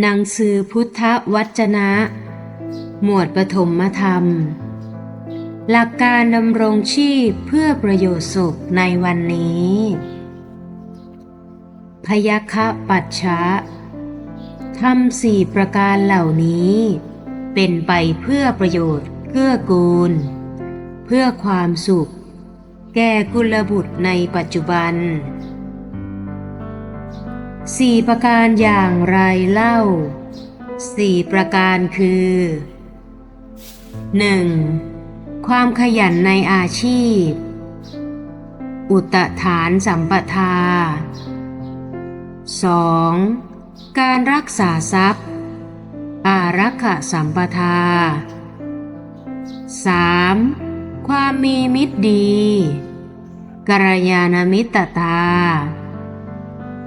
หนังสือพุทธวจนะ หมวดปฐมธรรม หลักการดำรงชีพเพื่อประโยชน์สุขในวันนี้ พยัคฆปัจฉะทำสี่ประการเหล่านี้ เป็นไปเพื่อประโยชน์เกื้อกูล เพื่อความสุข แก่กุลบุตรในปัจจุบัน สี่ประการอย่างไรเล่าสี่ประการคือ 1. ความขยันในอาชีพ อุตฐานสัมปทา 2. การรักษาทรัพย์ อารักขสัมปทา 3. ความมีมิตรดีกัลยาณมิตรตา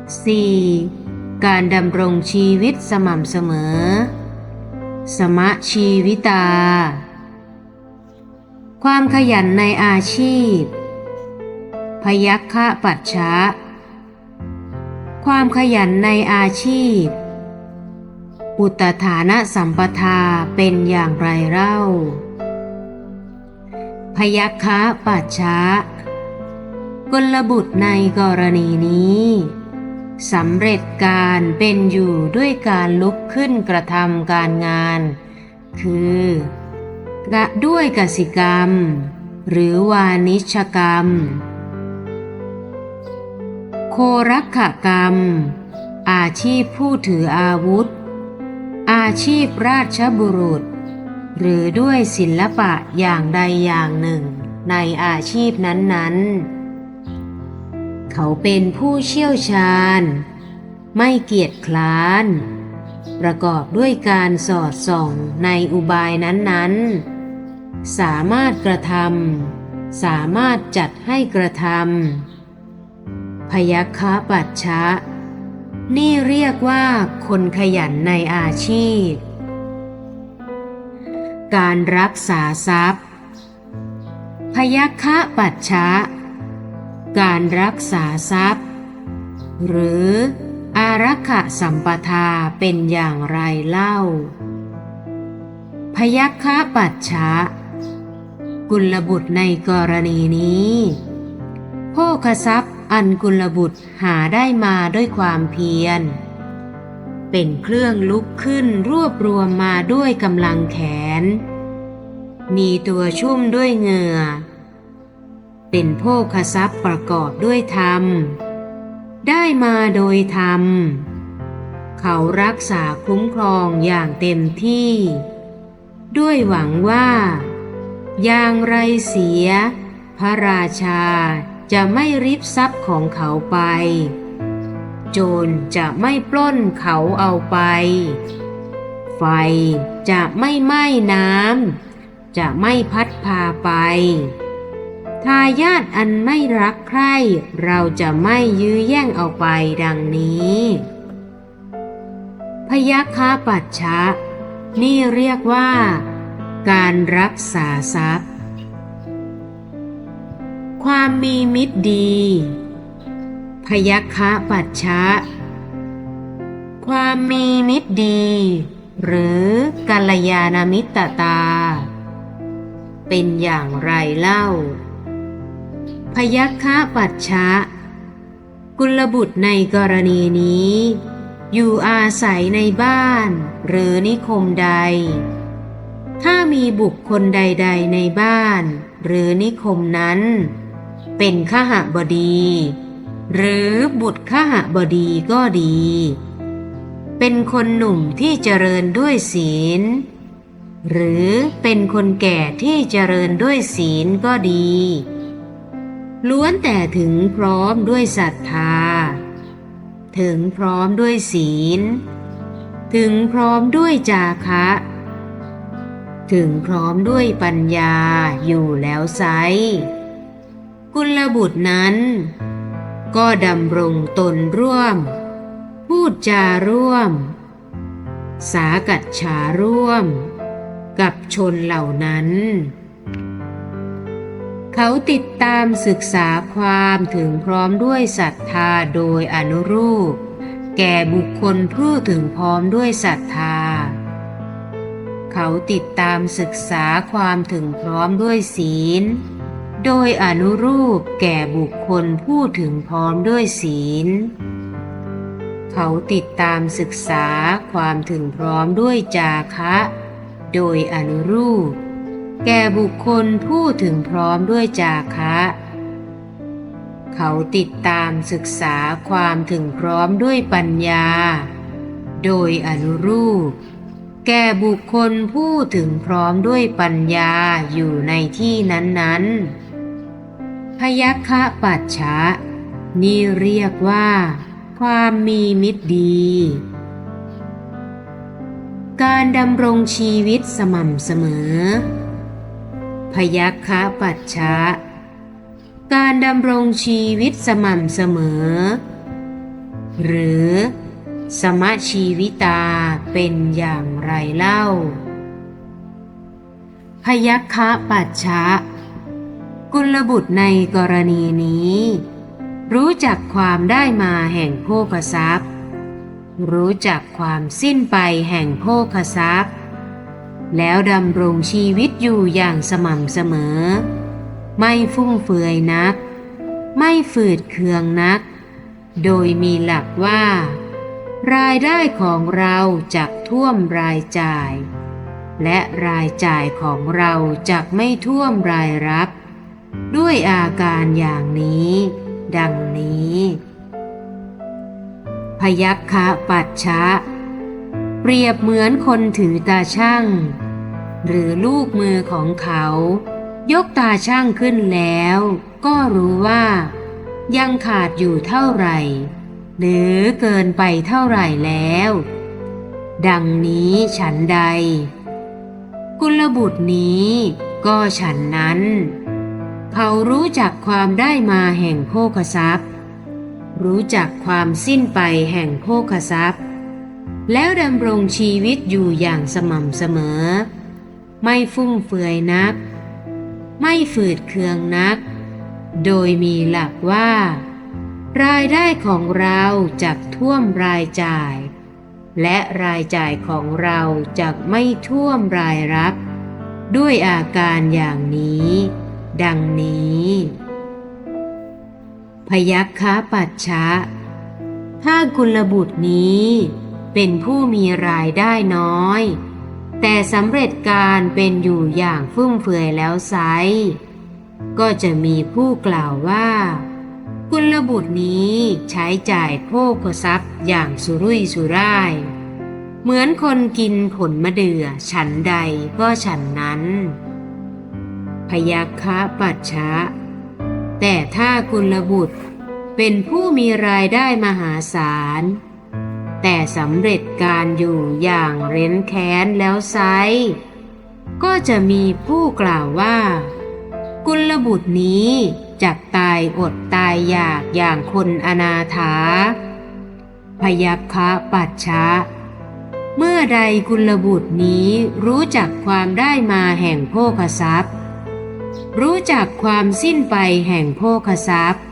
4. การดำรงชีวิตสม่ำเสมอ สมะชีวิตา ความขยันในอาชีพ พยัคฆปัจฉะความขยันในอาชีพ อุตฐานะสัมปทาเป็นอย่างไรเล่า พยัคฆปัจฉะกลบุตรในกรณีนี้ สำเร็จการเป็นอยู่ด้วยการลุกขึ้นกระทำการงาน คือกะด้วยกสิกรรม หรือวานิชกรรม โครักขกรรม อาชีพผู้ถืออาวุธ อาชีพราชบุรุษ หรือด้วยศิลปะอย่างใดอย่างหนึ่ง ในอาชีพนั้นๆ เขาเป็นผู้เชี่ยวชาญ ไม่เกียจคร้าน ประกอบด้วยการสอดส่องในอุบายนั้นๆ สามารถกระทำสามารถจัดให้กระทำพยัคฆปัจฉะนี่เรียกว่าคนขยันในอาชีพ การรักษาทรัพย์ พยัคฆปัจฉะ การรักษาทรัพย์ หรืออารักขสัมปทาเป็นอย่างไรเล่า พยัคฆปัจฉะกุลบุตรในกรณีนี้โภคทรัพย์อันกุลบุตรหาได้มาด้วยความเพียร เป็นเครื่องลุกขึ้นรวบรวมมาด้วยกำลังแขน มีตัวชุ่มด้วยเหงื่อ เป็นโภคทรัพย์ประกอบด้วยธรรม ได้มาโดยธรรม เขารักษาคุ้มครองอย่างเต็มที่ ด้วยหวังว่า อย่างไรเสีย พระราชาจะไม่ริบทรัพย์ของเขาไป โจรจะไม่ปล้นเขาเอาไป ไฟจะไม่ไหม้น้ำจะไม่พัดพาไป ทายาทอันไม่รักใคร่เราจะไม่ยื้อแย่งเอาไปดังนี้ พยัคฆปัจฉะนี่เรียกว่า การรักษาทรัพย์ ความมีมิตรดี พยัคฆปัจฉะความมีมิตรดี หรือกัลยาณมิตรตา เป็นอย่างไรเล่า พยัคฆปัจฉะกุลบุตรในกรณีนี้ อยู่อาศัยในบ้าน หรือนิคมใด ถ้ามีบุคคลใด ๆ ในบ้าน หรือนิคมนั้น เป็นขหบดี หรือบุตรขหบดีก็ดี เป็นคนหนุ่มที่เจริญด้วยศีล หรือเป็นคนแก่ที่เจริญด้วยศีลก็ดี ล้วนแต่ถึงพร้อมด้วยศรัทธา ถึงพร้อมด้วยศีล ถึงพร้อมด้วยจาคะ ถึงพร้อมด้วยปัญญาอยู่แล้วไซกุลบุตรนั้น ก็ดำรงตนร่วม พูดจาร่วม สากัดฉาร่วม กับชนเหล่านั้น เขาติดตามศึกษาความถึงพร้อมด้วยศรัทธาโดยอนุรูป แก่บุคคลผู้ถึงพร้อมด้วยศรัทธา เขาติดตามศึกษาความถึงพร้อมด้วยศีล โดยอนุรูปแก่บุคคลผู้ถึงพร้อมด้วยศีล เขาติดตามศึกษาความถึงพร้อมด้วยจาคะ โดยอนุรูป แก่บุคคลผู้ถึงพร้อมด้วยจาคะ เขาติดตามศึกษาความถึงพร้อมด้วยปัญญา โดยอนุรูป แก่บุคคลผู้ถึงพร้อมด้วยปัญญาอยู่ในที่นั้นๆ พยัคฆปัจฉะนี่เรียกว่า ความมีมิตรดีการดำรงชีวิตสม่ำเสมอ พยัคฆปัจฉะการดำรงชีวิตสม่ำเสมอ หรือสมชีวิตาเป็นอย่างไรเล่า พยัคฆปัจฉะกุลบุตรในกรณีนี้ รู้จักความได้มาแห่งโภคทรัพย์ รู้จักความสิ้นไปแห่งโภคทรัพย์ แล้วดำรงชีวิตอยู่อย่างสม่ำเสมอ ไม่ฟุ่มเฟือยนัก ไม่ฝืดเคืองนัก โดยมีหลักว่า รายได้ของเราจักท่วมรายจ่าย และรายจ่ายของเราจักไม่ท่วมรายรับ ด้วยอาการอย่างนี้ ดังนี้ พยัคฆปัจฉะ เปรียบเหมือนคนถือตาช่าง หรือลูกมือของเขา ยกตาช่างขึ้นแล้ว ก็รู้ว่า ยังขาดอยู่เท่าไหร่ หรือเกินไปเท่าไหร่แล้ว ดังนี้ฉันใด กุลบุตรนี้ก็ฉันนั้น เขารู้จักความได้มาแห่งโภคทรัพย์ รู้จักความสิ้นไปแห่งโภคทรัพย์ แล้วดำรงชีวิตอยู่อย่างสม่ำเสมอ ไม่ฟุ่มเฟือยนัก ไม่ฝืดเคืองนัก โดยมีหลักว่า รายได้ของเราจักท่วมรายจ่าย และรายจ่ายของเราจักไม่ท่วมรายรับ ด้วยอาการอย่างนี้ ดังนี้ พยัคฆปัจฉะถ้ากุลบุตรนี้ เป็นผู้มีรายได้น้อย แต่สำเร็จการเป็นอยู่อย่างฟุ่มเฟือยแล้วไซก็จะมีผู้กล่าวว่ากุลบุตรนี้ใช้จ่ายโภคทรัพย์อย่างสุรุ่ยสุร่าย เหมือนคนกินผลมะเดื่อฉันใดก็ฉันนั้น พยัคฆปัจฉะแต่ถ้ากุลบุตรเป็นผู้มีรายได้มหาศาล แต่สำเร็จการอยู่อย่างเร้นแค้นแล้วไซก็จะมีผู้กล่าวว่า กุลบุตรนี้จักตายอดตายอยากอย่างคนอนาถา พยัคฆปัจฉะเมื่อใดกุลบุตรนี้รู้จักความได้มาแห่งโภคทรัพย์ รู้จักความสิ้นไปแห่งโภคทรัพย์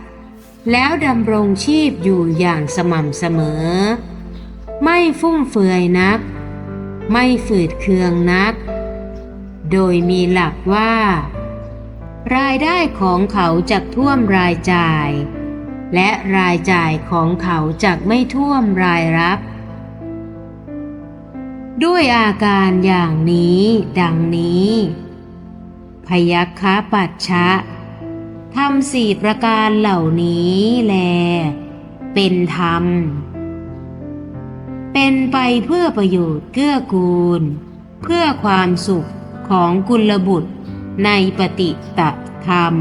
แล้วดำรงชีพอยู่อย่างสม่ำเสมอ ไม่ฟุ่มเฟือยนัก ไม่ฝืดเคืองนัก โดยมีหลักว่า รายได้ของเขาจักท่วมรายจ่าย และรายจ่ายของเขาจักไม่ท่วมรายรับ ด้วยอาการอย่างนี้ ดังนี้ พยัคฆปัจฉะทำสี่ประการเหล่านี้แล เป็นธรรม เป็นไปเพื่อประโยชน์เกื้อกูล เพื่อความสุขของกุลบุตรในปฏิตธรรม